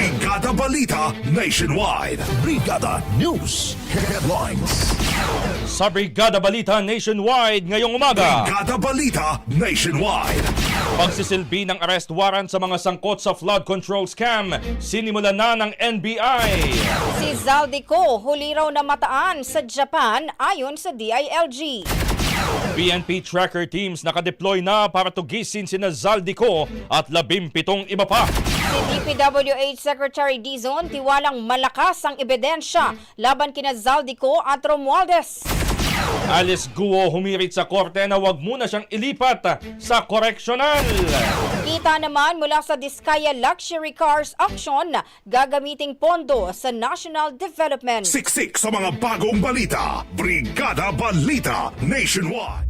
Brigada Balita Nationwide. Brigada News Headlines. Sa Brigada Balita Nationwide ngayong umaga, Brigada Balita Nationwide. pagsisilbi ng arrest warrant sa mga sangkot sa flood control scam, sinimulan na ng NBI. Si Zaldico huli raw na mataan sa Japan ayon sa DILG. PNP tracker teams nakadeploy na para tugisin sina Zaldico at labimpitong iba pa. DPWH Secretary Dizon tiwalang malakas ang ebidensya laban kina Zaldico at Romualdez. Alice Guo humirit sa korte na wag muna siyang ilipat sa koreksyonal. Kita naman mula sa Diskaya Luxury Cars Auction gagamiting pondo sa National Development. Siksik sa mga bagong balita. Brigada Balita Nationwide.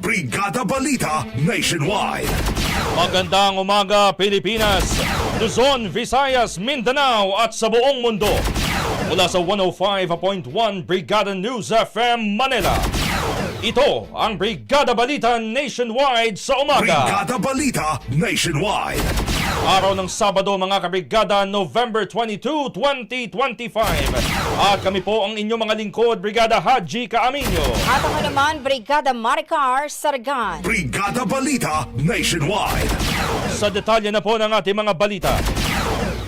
Brigada Balita Nationwide. Magandang umaga Pilipinas, Luzon, Visayas, Mindanao at sa buong mundo. Mula sa 105.1 Brigada News FM Manila. Ito ang Brigada Balita Nationwide sa umaga. Brigada Balita Nationwide. Araw ng Sabado mga kabrigada, November 22, 2025. At kami po ang inyong mga lingkod, Brigada Haji Kaaminyo. At ako naman, Brigada Maricar Sargan. Brigada Balita Nationwide. Sa detalye na po ng ating mga balita.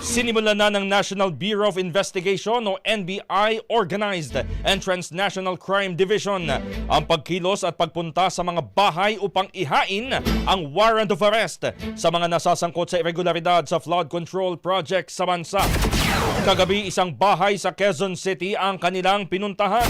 Sinimulan na ng National Bureau of Investigation o NBI Organized and Transnational Crime Division ang pagkilos at pagpunta sa mga bahay upang ihain ang warrant of arrest sa mga nasasangkot sa irregularidad sa flood control project sa bansa. Kagabi isang bahay sa Quezon City ang kanilang pinuntahan.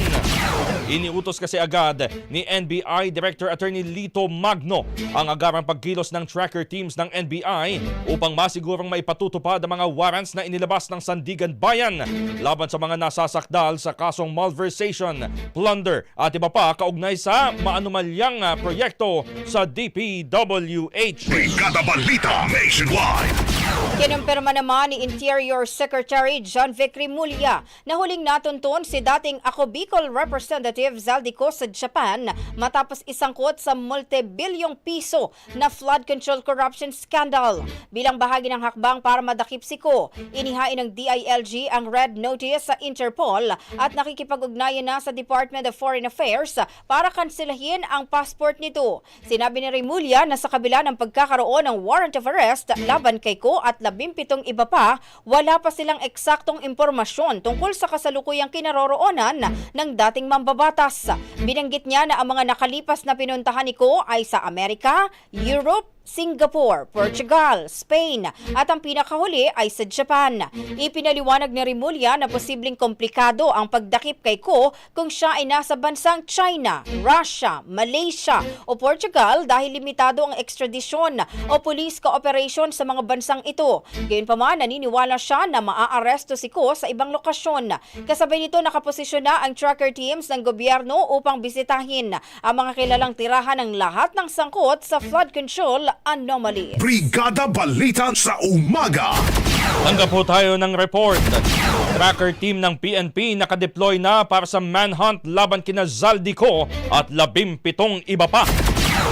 Iniutos kasi agad ni NBI Director Attorney Lito Magno ang agarang pagkilos ng tracker teams ng NBI upang masigurong maipatutupad ang mga warrants na inilabas ng Sandigan Bayan laban sa mga nasasakdal sa kasong malversation, plunder at iba pa kaugnay sa maanumalyang ah, proyekto sa DPWH. Brigada Balita Nationwide. Kinumpirma naman ni Interior Secretary John Vic Rimulya na huling natuntun si dating Ako Bicol Representative Zaldico sa Japan matapos isangkot sa multi-bilyong piso na flood control corruption scandal. Bilang bahagi ng hakbang para madakip si Ko, inihain ng DILG ang red notice sa Interpol at nakikipag-ugnayan na sa Department of Foreign Affairs para kansilahin ang passport nito. Sinabi ni Rimulya na sa kabila ng pagkakaroon ng warrant of arrest laban kay Ko at labimpitong iba pa, wala pa silang eksaktong impormasyon tungkol sa kasalukuyang kinaroroonan ng dating mambabatas. Binanggit niya na ang mga nakalipas na pinuntahan ni Ko ay sa Amerika, Europe, Singapore, Portugal, Spain at ang pinakahuli ay sa Japan. Ipinaliwanag ni Rimulya na posibleng komplikado ang pagdakip kay Ko kung siya ay nasa bansang China, Russia, Malaysia o Portugal dahil limitado ang ekstradisyon o police cooperation sa mga bansang ito. Gayunpaman, naniniwala siya na maaaresto si Ko sa ibang lokasyon. Kasabay nito nakaposisyon na ang tracker teams ng gobyerno upang bisitahin ang mga kilalang tirahan ng lahat ng sangkot sa flood control anomaly. Brigada Balita sa umaga. Tanggap po tayo ng report. Tracker team ng PNP nakadeploy na para sa manhunt laban kina Zaldico at labimpitong iba pa.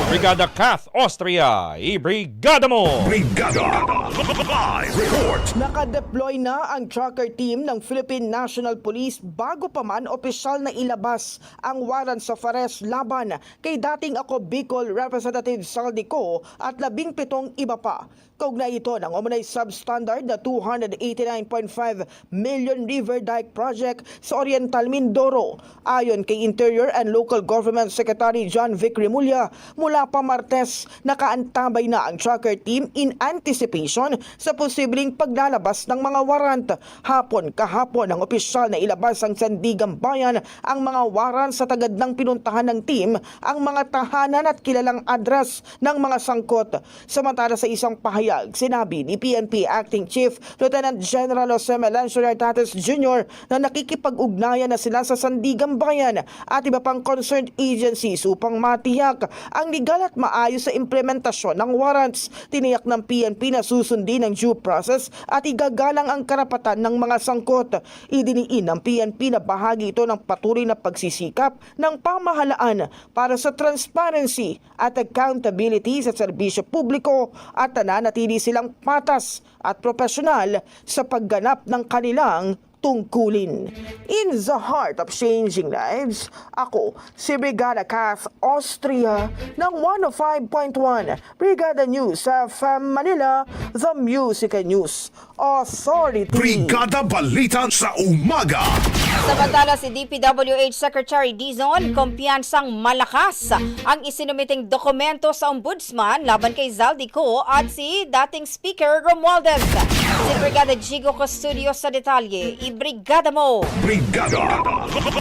Brigada Kath Austria, i-brigada mo! Brigada Live Report. Nakadeploy na ang tracker team ng Philippine National Police bago pa man opisyal na ilabas ang warrant sa arrest laban kay dating ako Bicol Representative Saldico at labing pitong iba pa. Kaugnay ito ng umunay substandard na 289.5 million River Dike Project sa Oriental Mindoro. Ayon kay Interior and Local Government Secretary John Vic Rimulya, mula pa Martes, nakaantabay na ang tracker team in anticipation sa posibleng paglalabas ng mga warrant. Hapon kahapon ang opisyal na ilabas ang Sandigan Bayan ang mga warrant sa tagad ng pinuntahan ng team ang mga tahanan at kilalang address ng mga sangkot. Samantala sa isang pahayag, sinabi ni PNP Acting Chief Lieutenant General Jose Melancio Tates Jr. na nakikipag-ugnayan na sila sa Sandigan Bayan at iba pang concerned agencies upang matiyak ang legal at maayos sa implementasyon ng warrants. Tiniyak ng PNP na susundin ang due process at igagalang ang karapatan ng mga sangkot. Idiniin ng PNP na bahagi ito ng patuloy na pagsisikap ng pamahalaan para sa transparency at accountability sa serbisyo publiko at nananatili silang patas at profesional sa pagganap ng kanilang tungkulin. In the heart of changing lives, ako si Brigada Kath Austria ng 105.1 Brigada News sa Manila, The Music and News Authority. Brigada Balita sa umaga. Samantala si DPWH Secretary Dizon, kumpiyansang malakas ang isinumiting dokumento sa ombudsman laban kay Zaldico at si dating Speaker Romualdez. Si Brigada Jigo Custodio sa detalye, i-brigada mo! Brigada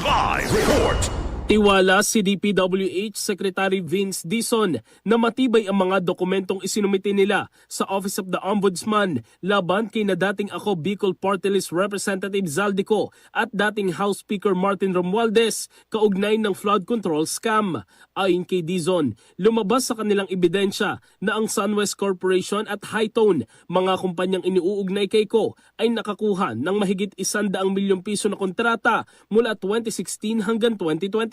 Live Report. Tiwala si DPWH Secretary Vince Dison na matibay ang mga dokumentong isinumite nila sa Office of the Ombudsman laban kay na dating ako Bicol Party List Representative Zaldico at dating House Speaker Martin Romualdez kaugnay ng flood control scam. Ayon kay Dizon, lumabas sa kanilang ebidensya na ang Sunwest Corporation at Hightone, mga kumpanyang iniuugnay kay ko, ay nakakuha ng mahigit 100 milyong piso na kontrata mula 2016 hanggang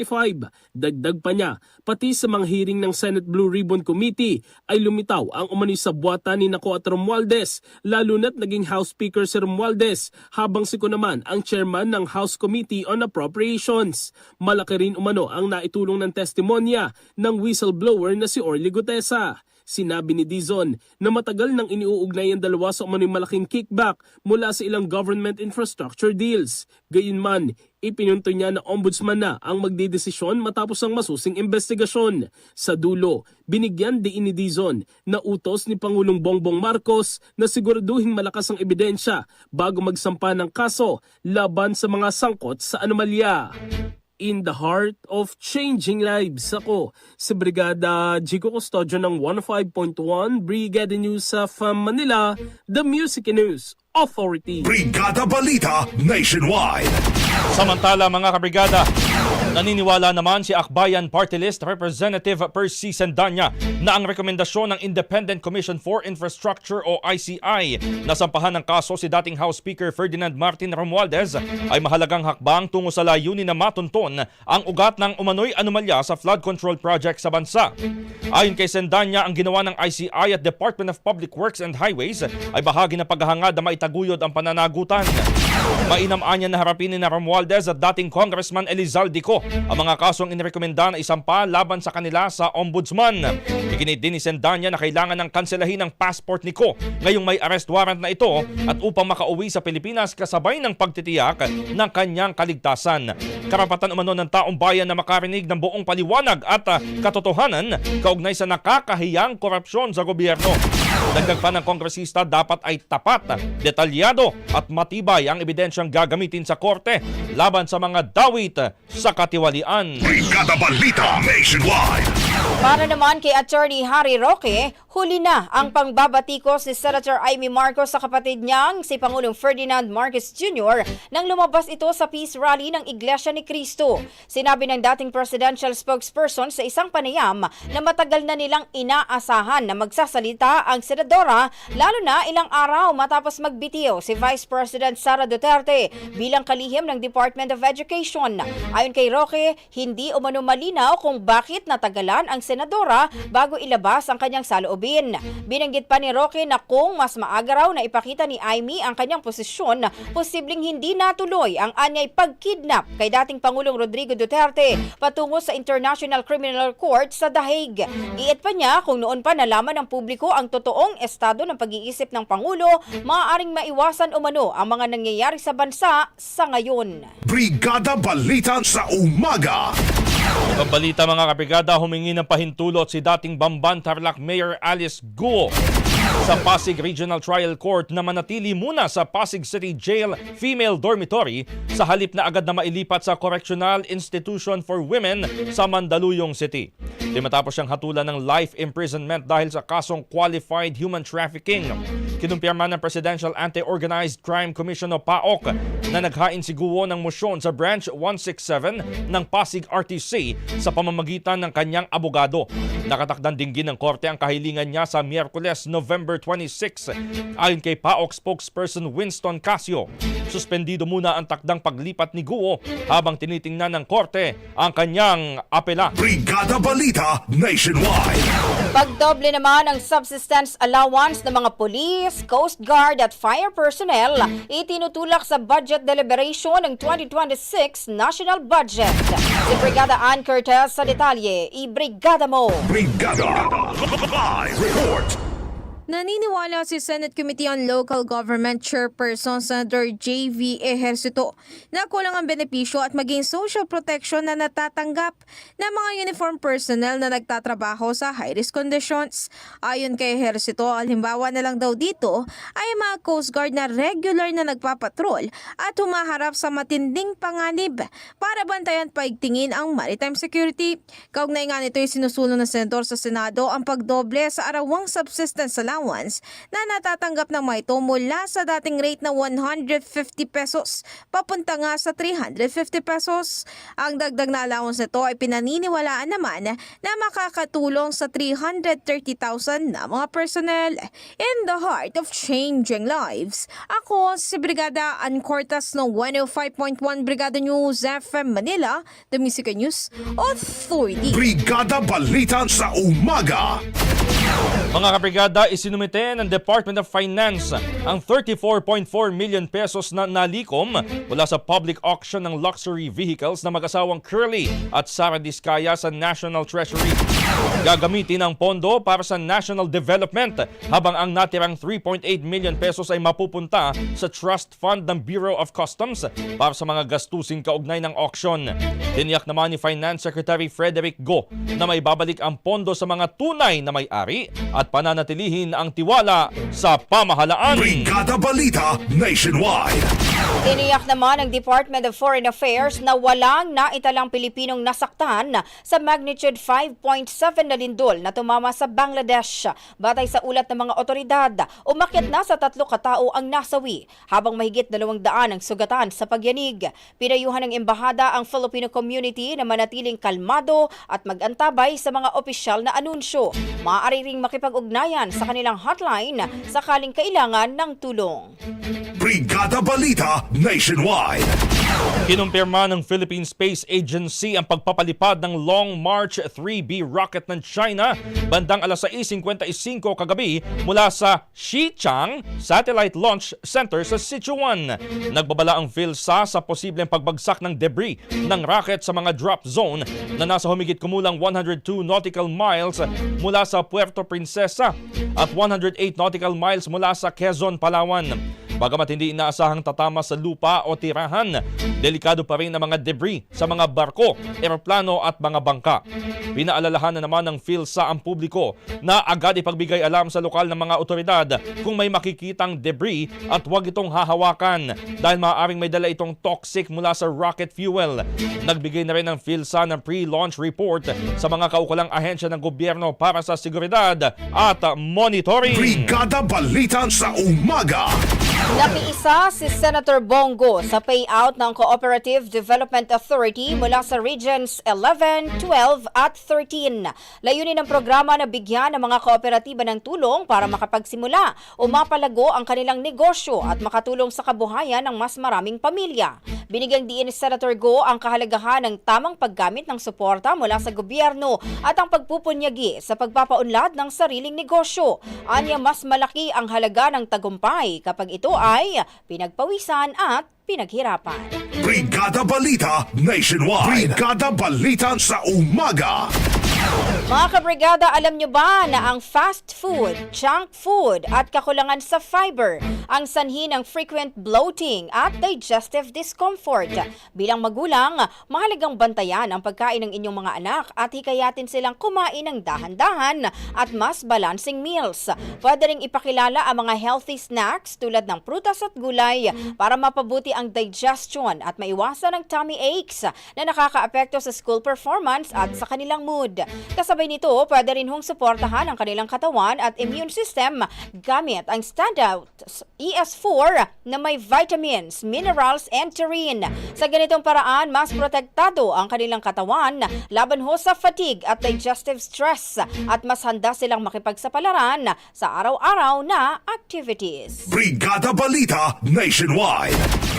2025. Dagdag pa niya, pati sa mga hearing ng Senate Blue Ribbon Committee ay lumitaw ang umano'y sa buwatan ni Nako at Romualdez, lalo na't naging House Speaker si Romualdez, habang si ko naman ang chairman ng House Committee on Appropriations. Malaki rin umano ang naitulong ng testimonya ng whistleblower na si Orly Gutesa. Sinabi ni Dizon na matagal nang iniuugnay ang dalawa sa umano'y malaking kickback mula sa ilang government infrastructure deals. Gayunman, ipinunto niya na ombudsman na ang magdidesisyon matapos ang masusing investigasyon. Sa dulo, binigyan din ni Dizon na utos ni Pangulong Bongbong Marcos na siguraduhing malakas ang ebidensya bago magsampa ng kaso laban sa mga sangkot sa anomalya in the heart of changing lives. Ako, si Brigada Jigo Custodio ng 105.1 Brigada News of Manila, the Music News Authority. Brigada Balita Nationwide. Samantala mga kabrigada, naniniwala naman si Akbayan Party List Representative Percy Sendanya na ang rekomendasyon ng Independent Commission for Infrastructure o ICI na sampahan ng kaso si dating House Speaker Ferdinand Martin Romualdez ay mahalagang hakbang tungo sa layunin na matunton ang ugat ng umano'y anomalya sa flood control project sa bansa. Ayon kay Sendanya, ang ginawa ng ICI at Department of Public Works and Highways ay bahagi ng paghahangad na maitaguyod ang pananagutan. Mainam anya na harapin ni na Romualdez at dating Congressman Elizalde Co ang mga kasong inirekomenda na isampa laban sa kanila sa Ombudsman. Iginit din ni Sendanya na kailangan ng kanselahin ng passport ni Co ngayong may arrest warrant na ito at upang makauwi sa Pilipinas kasabay ng pagtitiyak ng kanyang kaligtasan. Karapatan umano ng taong bayan na makarinig ng buong paliwanag at ah, katotohanan kaugnay sa nakakahiyang korupsyon sa gobyerno. Dagdag pa ng kongresista dapat ay tapat, detalyado at matibay ang ebidensyang gagamitin sa korte laban sa mga dawit sa katiwalian. Brigada Balita Nationwide. Para naman kay Attorney Harry Roque, huli na ang pangbabatikos ni Senator Amy Marcos sa kapatid niyang si Pangulong Ferdinand Marcos Jr. nang lumabas ito sa peace rally ng Iglesia ni Cristo. Sinabi ng dating presidential spokesperson sa isang panayam na matagal na nilang inaasahan na magsasalita ang senadora lalo na ilang araw matapos magbitiw si Vice President Sara Duterte bilang kalihim ng Department of Education. Ayon kay Roque, hindi umano malinaw kung bakit natagalan ang senadora bago ilabas ang kanyang saloobin. Binanggit pa ni Roque na kung mas maaga raw na ipakita ni Amy ang kanyang posisyon, posibleng hindi natuloy ang anyay pagkidnap kay dating Pangulong Rodrigo Duterte patungo sa International Criminal Court sa The Hague. Iit pa niya kung noon pa nalaman ng publiko ang totoong estado ng pag-iisip ng Pangulo, maaaring maiwasan umano ang mga nangyayari sa bansa sa ngayon. Brigada Balita sa umaga. Ibang mga kabrigada, humingi ng pahintulot si dating Bamban Tarlac Mayor Alice Guo sa Pasig Regional Trial Court na manatili muna sa Pasig City Jail Female Dormitory sa halip na agad na mailipat sa Correctional Institution for Women sa Mandaluyong City. Di matapos siyang hatulan ng life imprisonment dahil sa kasong qualified human trafficking. Kinumpirma ng Presidential Anti-Organized Crime Commission o PAOK na naghain si Guo ng motion sa Branch 167 ng Pasig RTC sa pamamagitan ng kanyang abogado. Nakatakdang dinggin ng korte ang kahilingan niya sa Miyerkules, November 26. Ayon kay PAOK spokesperson Winston Casio, suspendido muna ang takdang paglipat ni Guo habang tinitingnan ng korte ang kanyang apela. Brigada Balita Nationwide. Pagdoble naman ang subsistence allowance ng mga police, coast guard at fire personnel itinutulak sa budget deliberation ng 2026 national budget. Si Brigada Ann Cortez sa detalye, i-brigada mo! Brigada Live Report. Naniniwala si Senate Committee on Local Government Chairperson Senator J.V. Ejercito na kulang ang benepisyo at maging social protection na natatanggap ng mga uniform personnel na nagtatrabaho sa high-risk conditions. Ayon kay Ejercito, halimbawa na lang daw dito ay mga Coast Guard na regular na nagpapatrol at humaharap sa matinding panganib para bantayan paigtingin ang maritime security. Kaugnay nga nito ay sinusulong ng senador sa Senado ang pagdoble sa arawang subsistence allowance na natatanggap ng mga ito mula sa dating rate na 150 pesos papunta nga sa 350 pesos. Ang dagdag na allowance nito ay pinaniniwalaan naman na makakatulong sa 330,000 na mga personnel in the heart of changing lives. Ako si Brigada Ancortas ng 105.1 Brigada News FM Manila, the Music News Authority. Brigada Balita sa umaga. Mga kabrigada, isinumite ng Department of Finance ang 34.4 million pesos na nalikom mula sa public auction ng luxury vehicles na mag-asawang Curly at Sara Diskaya sa National Treasury. Gagamitin ang pondo para sa national development habang ang natirang 3.8 million pesos ay mapupunta sa trust fund ng Bureau of Customs para sa mga gastusin kaugnay ng auction. Tiniyak naman ni Finance Secretary Frederick Go na may babalik ang pondo sa mga tunay na may-ari at pananatilihin ang tiwala sa pamahalaan. Brigada Balita Nationwide. Iniyak naman ng Department of Foreign Affairs na walang naitalang Pilipinong nasaktan sa magnitude 5.7 na lindol na tumama sa Bangladesh. Batay sa ulat ng mga otoridad, umakyat na sa tatlo katao ang nasawi habang mahigit dalawang daan ang sugatan sa pagyanig. Pinayuhan ng embahada ang Filipino community na manatiling kalmado at mag-antabay sa mga opisyal na anunsyo. Maaari ring makipag-ugnayan sa kanilang hotline sakaling kailangan ng tulong. Brigada Balita Nationwide. Kinumpirma ng Philippine Space Agency ang pagpapalipad ng Long March 3B rocket ng China bandang alas 6.55 kagabi mula sa Xichang Satellite Launch Center sa Sichuan. Nagbabala ang PhilSA sa posibleng pagbagsak ng debris ng rocket sa mga drop zone na nasa humigit kumulang 102 nautical miles mula sa Puerto Princesa at 108 nautical miles mula sa Quezon, Palawan. Bagamat hindi inaasahang tatama sa lupa o tirahan, delikado pa rin ang mga debris sa mga barko, eroplano at mga bangka. Pinaalalahan na naman ng PhilSA ang publiko na agad ipagbigay alam sa lokal ng mga otoridad kung may makikitang debris at huwag itong hahawakan dahil maaaring may dala itong toxic mula sa rocket fuel. Nagbigay na rin ng PhilSA ng pre-launch report sa mga kaukulang ahensya ng gobyerno para sa seguridad at monitoring. Brigada Balita sa umaga. Nakiisa si Senator Bongo sa payout ng Cooperative Development Authority mula sa Regions 11, 12 at 13. Layunin ng programa na bigyan ng mga kooperatiba ng tulong para makapagsimula o mapalago ang kanilang negosyo at makatulong sa kabuhayan ng mas maraming pamilya. Binigyang diin ni Senator Go ang kahalagahan ng tamang paggamit ng suporta mula sa gobyerno at ang pagpupunyagi sa pagpapaunlad ng sariling negosyo. Anya mas malaki ang halaga ng tagumpay kapag ito ay pinagpawisan at pinaghirapan. Brigada Balita Nationwide. Brigada Balita sa umaga. Mga kabrigada, alam nyo ba na ang fast food, junk food at kakulangan sa fiber ang sanhi ng frequent bloating at digestive discomfort? Bilang magulang, mahalagang bantayan ang pagkain ng inyong mga anak at hikayatin silang kumain ng dahan-dahan at mas balancing meals. Pwede ring ipakilala ang mga healthy snacks tulad ng prutas at gulay para mapabuti ang digestion at maiwasan ang tummy aches na nakakaapekto sa school performance at sa kanilang mood. Kasabay nito, pwede rin hong suportahan ang kanilang katawan at immune system gamit ang standout ES4 na may vitamins, minerals, and taurine. Sa ganitong paraan, mas protektado ang kanilang katawan laban ho sa fatigue at digestive stress at mas handa silang makipagsapalaran sa araw-araw na activities. Brigada Balita Nationwide.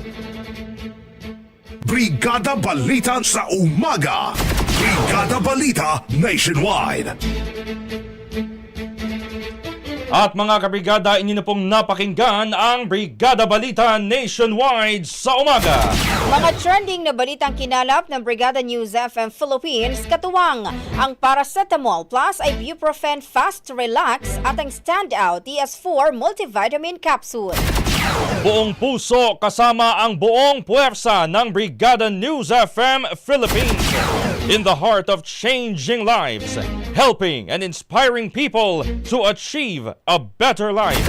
Brigada Balita sa umaga. Brigada Balita Nationwide. At mga kabrigada, inyo na pong napakinggan ang Brigada Balita Nationwide sa umaga. Mga trending na balitang kinalap ng Brigada News FM Philippines, katuwang ang paracetamol plus ibuprofen fast relax at ang standout ES4 multivitamin capsule. Buong puso kasama ang buong puwersa ng Brigada News FM Philippines. In the heart of changing lives, helping and inspiring people to achieve a better life.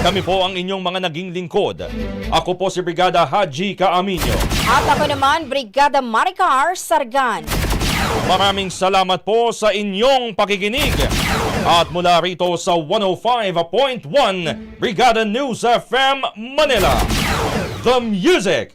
Kami po ang inyong mga naging lingkod. Ako po si Brigada Haji Kaaminyo. At ako naman, Brigada Maricar Sargan. Maraming salamat po sa inyong pakikinig. At mula rito sa 105.1 Brigada News FM Manila, the Music